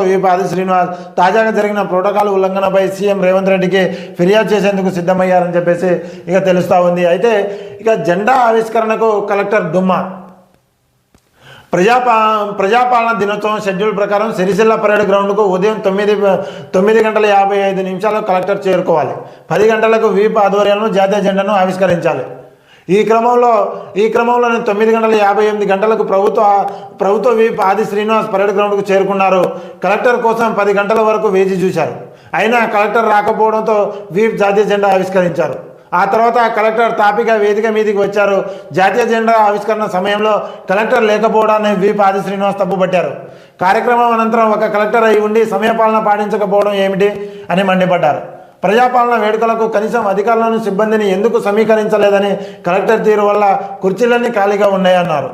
విపాది శ్రీనివాస్. తాజాగా జరిగిన protocol ఉల్లంఘనపై CM Revanth రెడ్డికి ఫిర్యాదు చేసేందుకు సిద్ధమయ్యారని చెప్పేసి ఇక తెలుస్తూ ఉంది. అయితే ఇక జెండా ఆవిష్కరణకు కలెక్టర్ డుమ్మా ప్రజాపా ప్రజాపాలన దినోత్సవం షెడ్యూల్ ప్రకారం సిరిసిల్ల పరేడ్ గ్రౌండ్కు ఉదయం తొమ్మిది తొమ్మిది గంటల యాభై ఐదు నిమిషాలు కలెక్టర్ చేరుకోవాలి. పది గంటలకు వీప్ ఆధ్వర్యంలో జాతీయ జెండాను ఆవిష్కరించాలి. ఈ క్రమంలో ఈ క్రమంలోనే తొమ్మిది గంటల యాభై ఎనిమిది గంటలకు ప్రభుత్వ ప్రభుత్వ వీప్ ఆది శ్రీనివాస్ పరేడ్ గ్రౌండ్కు చేరుకున్నారు. కలెక్టర్ కోసం పది గంటల వరకు వేచి చూశారు. అయినా కలెక్టర్ రాకపోవడంతో వీప్ జాతీయ జెండా ఆవిష్కరించారు. ఆ తర్వాత కలెక్టర్ తాపిక వేదిక మీదికి వచ్చారు. జాతీయ జెండా ఆవిష్కరణ సమయంలో కలెక్టర్ లేకపోవడాన్ని వీప్ ఆది శ్రీనివాస్ తప్పుపట్టారు. కార్యక్రమం అనంతరం ఒక కలెక్టర్ అయి ఉండి సమయపాలన పాటించకపోవడం ఏమిటి అని మండిపడ్డారు. ప్రజాపాలన వేడుకలకు కనీసం అధికారులను సిబ్బందిని ఎందుకు సమీకరించలేదని కలెక్టర్ తీరు వల్ల కుర్చీలన్నీ ఖాళీగా ఉన్నాయన్నారు.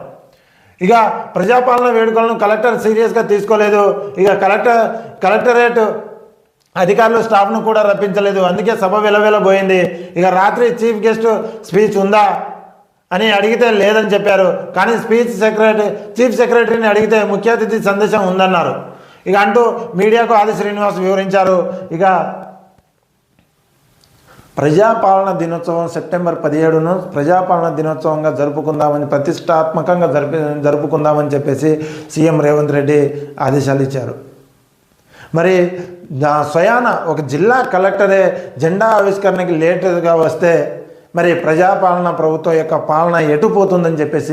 ఇక ప్రజాపాలన వేడుకలను కలెక్టర్ సీరియస్గా తీసుకోలేదు. ఇక కలెక్టర్ కలెక్టరేట్ అధికారులు స్టాఫ్ను కూడా రప్పించలేదు. అందుకే సభ విలవిలబోయింది. ఇక రాత్రి చీఫ్ గెస్ట్ స్పీచ్ ఉందా అని అడిగితే లేదని చెప్పారు. కానీ స్పీచ్ సెక్రటరీ చీఫ్ సెక్రటరీని అడిగితే ముఖ్య అతిథి సందేశం ఉందన్నారు. ఇక అంటూ మీడియాకు ఆది శ్రీనివాస్ వివరించారు. ఇక ప్రజాపాలన దినోత్సవం సెప్టెంబర్ పదిహేడును ప్రజాపాలన దినోత్సవంగా జరుపుకుందామని ప్రతిష్టాత్మకంగా జరిపి జరుపుకుందామని చెప్పేసి సీఎం రేవంత్ రెడ్డి ఆదేశాలు ఇచ్చారు. మరి స్వయాన ఒక జిల్లా కలెక్టరే జెండా ఆవిష్కరణకి లేటుగా వస్తే మరి ప్రజాపాలన ప్రభుత్వం యొక్క పాలన ఎటు పోతుందని చెప్పేసి